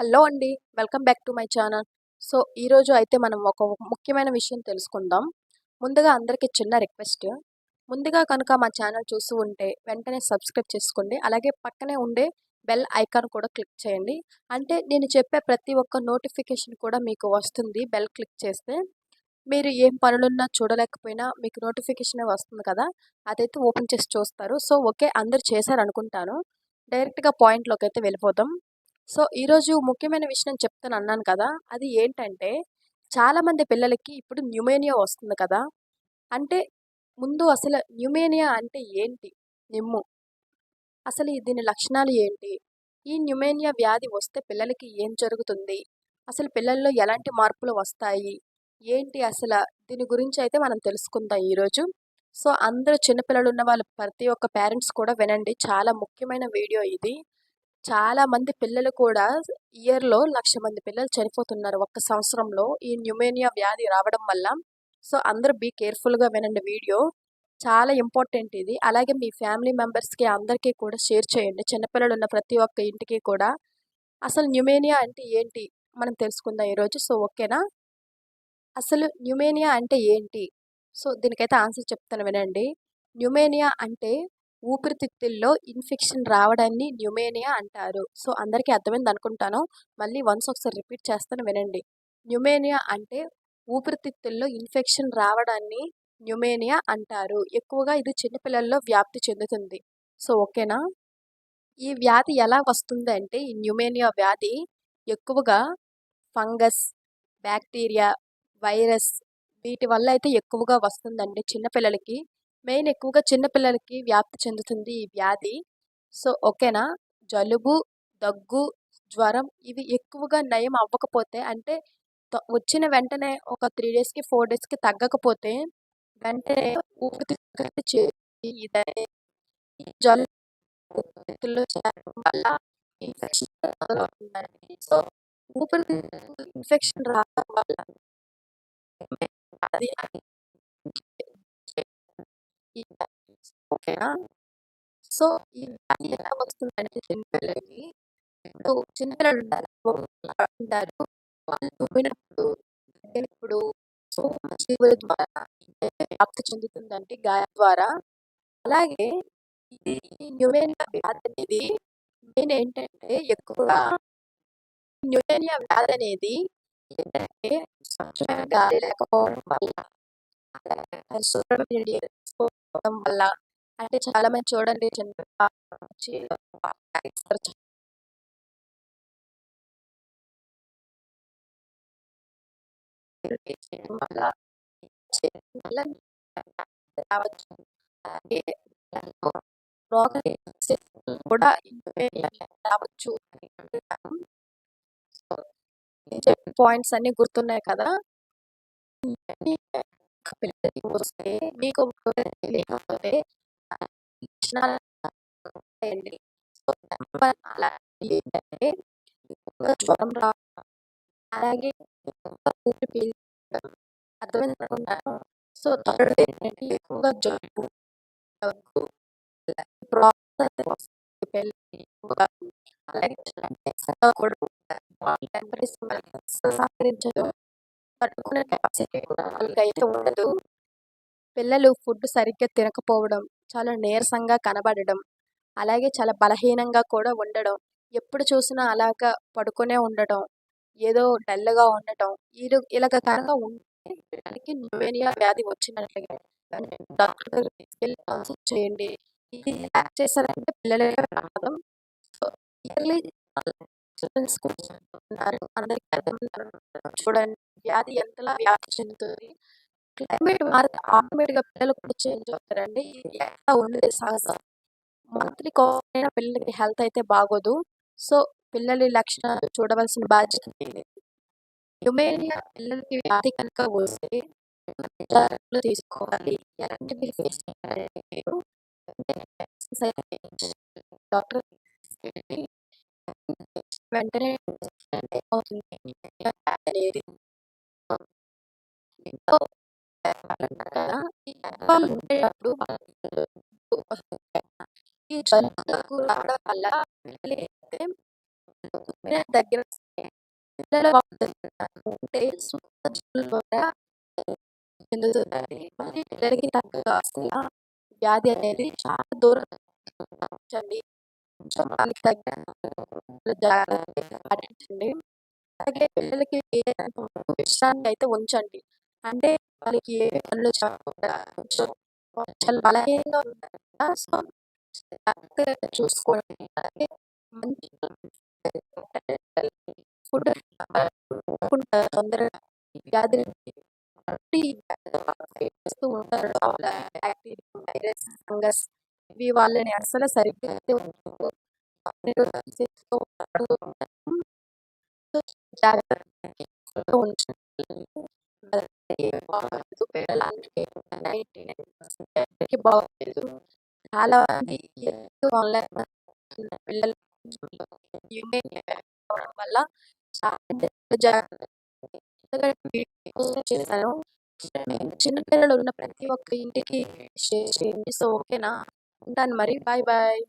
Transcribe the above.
Hello అండి. Welcome back to my channel. So ఈరోజు అయితే మనం ఒక ముఖ్యమైన విషయం తెలుసుకుందాం. ముందుగా అందరికీ చిన్న రిక్వెస్ట్. ముందుగా కనుక మా ఛానల్ చూస్తూ ఉంటే వెంటనే సబ్స్క్రైబ్ చేసుకోండి. అలాగే పక్కనే ఉండే బెల్ ఐకాన్ కూడా క్లిక్ చేయండి. అంటే నేను చెప్పే ప్రతి ఒక్క నోటిఫికేషన్ కూడా మీకు వస్తుంది బెల్ క్లిక్ చేస్తే. మీరు ఏం పనులున్నా చూడలేకపోయినా మీకు నోటిఫికేషన్ వస్తుంది కదా. అదైతే ఓపెన్ చేసి చూస్తారు. సో ఓకే అందరు చేశారు అనుకుంటాను డైరెక్ట్గా పాయింట్లోకి అయితే వెళ్ళిపోదాం. సో ఈరోజు ముఖ్యమైన విషయం చెప్తాను అన్నాను కదా! అది ఏంటంటే చాలామంది పిల్లలకి ఇప్పుడు న్యూమేనియా వస్తుంది కదా! అంటే ముందు అసలు న్యూమేనియా అంటే ఏంటి? నిమ్ము. అసలు దీని లక్షణాలు ఏంటి? ఈ న్యూమేనియా వ్యాధి వస్తే పిల్లలకి ఏం జరుగుతుంది? అసలు పిల్లల్లో ఎలాంటి మార్పులు వస్తాయి? ఏంటి అసలు? దీని గురించి అయితే మనం తెలుసుకుందాం ఈరోజు సో అందరూ చిన్నపిల్లలు ఉన్న వాళ్ళు ప్రతి ఒక్క పేరెంట్స్ కూడా వినండి. చాలా ముఖ్యమైన వీడియో ఇది. చాలా మంది పిల్లలు కూడా ఇయర్‌లో లక్ష మంది పిల్లలు చనిపోతున్నారు ఒక్క సంవత్సరంలో ఈ న్యూమోనియా వ్యాధి రావడం వల్ల. సో అందరూ బీ కేర్‌ఫుల్‌గా వినండి వీడియో. చాలా ఇంపార్టెంట్ ఇది. అలాగే మీ ఫ్యామిలీ మెంబర్స్‌కి అందరికీ కూడా షేర్ చేయండి. చిన్నపిల్లలు ఉన్న ప్రతి ఒక్క ఇంటికి కూడా. అసలు న్యూమేనియా అంటే ఏంటి? మనం తెలుసుకుందాం ఈరోజు. సో ఓకేనా? అసలు న్యూమేనియా అంటే ఏంటి? సో దీనికైతే ఆన్సర్ చెప్తాను వినండి. న్యూమేనియా అంటే ఊపిరితిత్తుల్లో ఇన్ఫెక్షన్ రావడాన్ని న్యూమేనియా అంటారు. సో అందరికీ అర్థమైంది అనుకుంటాను. మళ్ళీ వన్స్ ఒకసారి రిపీట్ చేస్తాను వినండి. న్యూమేనియా అంటే ఊపిరితిత్తుల్లో ఇన్ఫెక్షన్ రావడాన్ని న్యూమేనియా అంటారు. ఎక్కువగా ఇది చిన్నపిల్లల్లో వ్యాప్తి చెందుతుంది. సో ఓకేనా? ఈ వ్యాధి ఎలా వస్తుంది అంటే ఈ న్యూమేనియా వ్యాధి ఎక్కువగా ఫంగస్ బ్యాక్టీరియా వైరస్ వీటి వల్ల అయితే ఎక్కువగా వస్తుందండి చిన్నపిల్లలకి. మెయిన్ ఎక్కువగా చిన్నపిల్లలకి వ్యాప్తి చెందుతుంది ఈ వ్యాధి. సో ఓకేనా? జలుబు దగ్గు జ్వరం ఇవి ఎక్కువగా నయం అవ్వకపోతే అంటే వచ్చిన వెంటనే ఒక త్రీ డేస్కి ఫోర్ డేస్కి తగ్గకపోతే వెంటనే ఊపిరి వల్ల ఇన్ఫెక్షన్ సో ఊపిరి ఇన్ఫెక్షన్ రావడం వల్ల అది ఓకేనా? సో ఈ ఎలా వస్తుందంటే చిన్నపిల్లలకి ఇప్పుడు చిన్నపిల్లలు ఉంటారు. వాళ్ళు తుమ్మినప్పుడు సో జీవుల ద్వారా వ్యాప్తి చెందుతుందంటే గాయం ద్వారా. అలాగే ఇది న్యూమేనియా వ్యాధి అనేది మెయిన్ ఏంటంటే ఎక్కువగా న్యూమేనియా వ్యాధి అనేది ఏంటంటే స్వచ్ఛమైన గాలి లేకపోవడం వల్ల అలాగే వల్ల అంటే చాలా మంది చూడండి చిన్న కూడా రావచ్చు పాయింట్స్ అన్ని గుర్తున్నాయి కదా. పిల్లలకి అలా ఏంటంటే జ్వరం అలాగే ఊపిరి పీల్చడం అర్థమైందనుకుంటాను సో థర్డ్ ఏంటంటే ఎక్కువగా జలుబు దగ్గు అలాగే కూడా టెంపరేచర్ సహకరించదు కెపాసిటీ కూడా వాళ్ళకైతే ఉండదు. పిల్లలు ఫుడ్ సరిగ్గా తినకపోవడం చాలా నీరసంగా కనబడడం అలాగే చాలా బలహీనంగా కూడా ఉండడం ఎప్పుడు చూసినా అలాగ పడుకునే ఉండటం ఏదో డల్గా ఉండటం ఇది ఇలాగ కనుక ఉంటే పిల్లలకి న్యూమేనియా వ్యాధి వచ్చినట్లుగా డాక్టర్ దగ్గర తీసుకెళ్ళి కన్సల్ట్ చేయండి. ఇది యాక్ట్ చేశారంటే పిల్లలకే ప్రమాదం సో ఇయర్లీ అందరికీ చూడండి. వ్యాధి ఎంతలా వ్యాప్తి చెందుతుంది క్లైమేట్ మారితే ఆటోమేటిక్గా పిల్లలు కూడా చేంజ్ అవుతారండి. ఎలా ఉండేది సహజం? మంత్లీ అయిన పిల్లలకి హెల్త్ అయితే బాగోదు. సో పిల్లల లక్షణాలు చూడవలసిన బాధ్యత యుమేనియా పిల్లలకి వ్యాధి కనుక వస్తే జాగ్రత్తలు తీసుకోవాలి. ఎలాంటివి ఫేస్ డాక్టర్ వెంటనే అవుతుంది. ఉండేటప్పుడు ఈ జలుబు రావడం వల్ల దగ్గర పిల్లల అంటే చెందుతుందండి. మరి పిల్లలకి తగ్గగా వ్యాధి అనేది చాలా దూరం ఉంచండి. పాటించండి. అలాగే పిల్లలకి విశ్రాంతి అయితే ఉంచండి. అంటే వాళ్ళకి ఏ పనులు చాలా బలహీనంగా ఉంటారు సో, జాగ్రత్తగా చూసుకోవడం అలాగే మంచి ఫుడ్ తీసుకుంటారు తొందరగా వ్యాధి నుంచి చేస్తూ ఉంటారు. వైరస్, ఫంగస్ ఇవి వాళ్ళని అసలు సరిగ్గా జాగ్రత్త ఉంచవు. చేస్తూ ఉంటారు. సో, జాగ్రత్తగా ఉంచండి. బాగోదు పిల్లలందరికీ 99% బాగోలేదు. చాలా మంది ఆన్‌లైన్ పిల్లలు వల్ల చాలా జాగ్రత్తగా చేశాను. చిన్న పిల్లలు ఉన్న ప్రతి ఒక్క ఇంటికి షేర్ చేయండి. సో, ఓకేనా? ఉంటాను మరి. Bye bye.